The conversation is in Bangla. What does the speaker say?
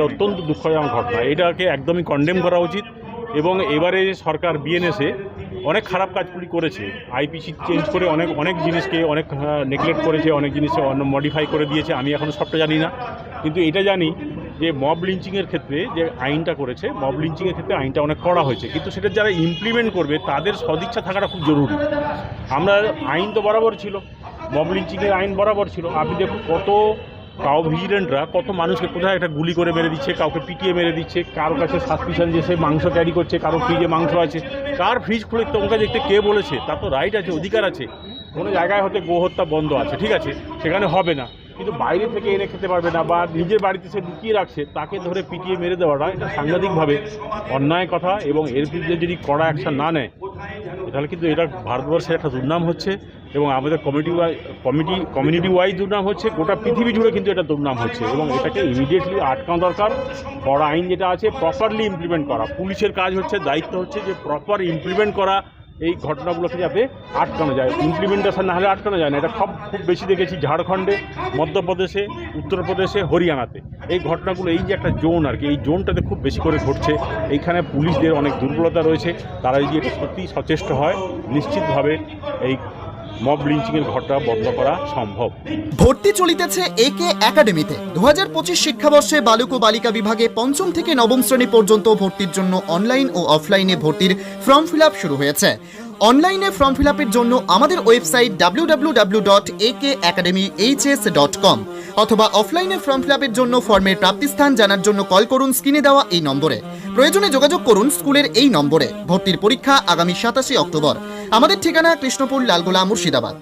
এটা অত্যন্ত দুঃখজনক ঘটনা। এটাকে একদমই কন্ডেম করা উচিত এবং এবারে সরকার বিএনএসে অনেক খারাপ কাজগুলি করেছে। আইপিসি চেঞ্জ করে অনেক অনেক জিনিসকে অনেক নেগলেক্ট করেছে, অনেক জিনিসকে অন্য মডিফাই করে দিয়েছে। আমি এখন সবটা জানি না। কিন্তু এটা জানি যে মব লিঞ্চিংয়ের ক্ষেত্রে যে আইনটা করেছে মব লিঞ্চিংয়ের ক্ষেত্রে আইনটা অনেক কড়া হয়েছে। কিন্তু সেটা যারা ইমপ্লিমেন্ট করবে, তাদের সদিচ্ছা থাকাটা খুব জরুরি। আমরা আইন তো বরাবর ছিল মব লিঞ্চিংয়ের আইন বরাবর ছিল। আপনি দেখুন কত কাউ ভিজিলেন্টরা কত মানুষকে কোথায় একটা গুলি করে মেরে দিচ্ছে, কাউকে পিটিয়ে মেরে দিচ্ছে কারও কাছে সাসপিশন যে সে মাংস ক্যারি করছে কারও ফ্রিজে মাংস আছে, কার ফ্রিজ খুলে তোমাকে দেখতে কে বলেছে, তার তো রাইট আছে, অধিকার আছে। কোনো জায়গায় হয়তো গোহত্যা বন্ধ আছে, ঠিক আছে, সেখানে হবে না। কিন্তু বাইরে থেকে এনে খেতে পারবে না বা নিজের বাড়িতে সে লুকিয়ে রাখছে, তাকে ধরে পিটিয়ে মেরে দেওয়াটা এটা সাংঘাতিকভাবে অন্যায় কথা এবং এর বিরুদ্ধে যদি কড়া অ্যাকশন না নেয় তাহলে কিন্তু এটা ভারতবর্ষের একটা দুর্নাম হচ্ছে এবং আমাদের কমিটি কমিটি কমিউনিটি ওয়াইজ দুর্নাম হচ্ছে, গোটা পৃথিবী জুড়ে কিন্তু এটা দুর্নাম হচ্ছে এবং এটাকে ইমিডিয়েটলি আটকানো দরকার। বড় আইন যেটা আছে প্রপারলি ইমপ্লিমেন্ট করা। পুলিশের কাজ হচ্ছে, দায়িত্ব হচ্ছে যে প্রপার ইমপ্লিমেন্ট করা এই ঘটনাগুলোকে যাতে আটকানো যায়। ইমপ্লিমেন্টেশন না হলে আটকানো যায় না। এটা সব খুব বেশি দেখেছি ঝাড়খণ্ডে, মধ্যপ্রদেশে, উত্তরপ্রদেশে, হরিয়ানাতে। এই ঘটনাগুলো, এই যে একটা জোন আর কি, এই জোনটাতে খুব বেশি করে ঘটছে। এইখানে পুলিশদের অনেক দুর্বলতা রয়েছে। তারা যদি এটা সত্যিই সচেষ্ট হয়, নিশ্চিতভাবে এই মব লিঞ্চিংয়ের ঘটনা বন্ধ করা সম্ভব। ভর্তি চলিতেছে একে একাডেমিতে। দু হাজার পঁচিশ শিক্ষাবর্ষে বালক ও বালিকা বিভাগে পঞ্চম থেকে নবম শ্রেণি পর্যন্ত ভর্তির জন্য অনলাইন ও অফলাইনে ভর্তির ফর্ম ফিল শুরু হয়েছে। অনলাইনে ফর্ম ফিল জন্য আমাদের website W W W dot A K academy H S dot com অথবা অফলাইনে ফর্ম ফিল জন্য ফর্মের প্রাপ্তিস্থান জানার জন্য কল করুন স্ক্রিনে দেওয়া এই নম্বরে। প্রয়োজনে যোগাযোগ করুন স্কুলের এই নম্বরে। ভর্তির পরীক্ষা আগামী সাতাশে অক্টোবর। আমাদের ঠিকানা কৃষ্ণপুর লালগোলা মুর্শিদাবাদ।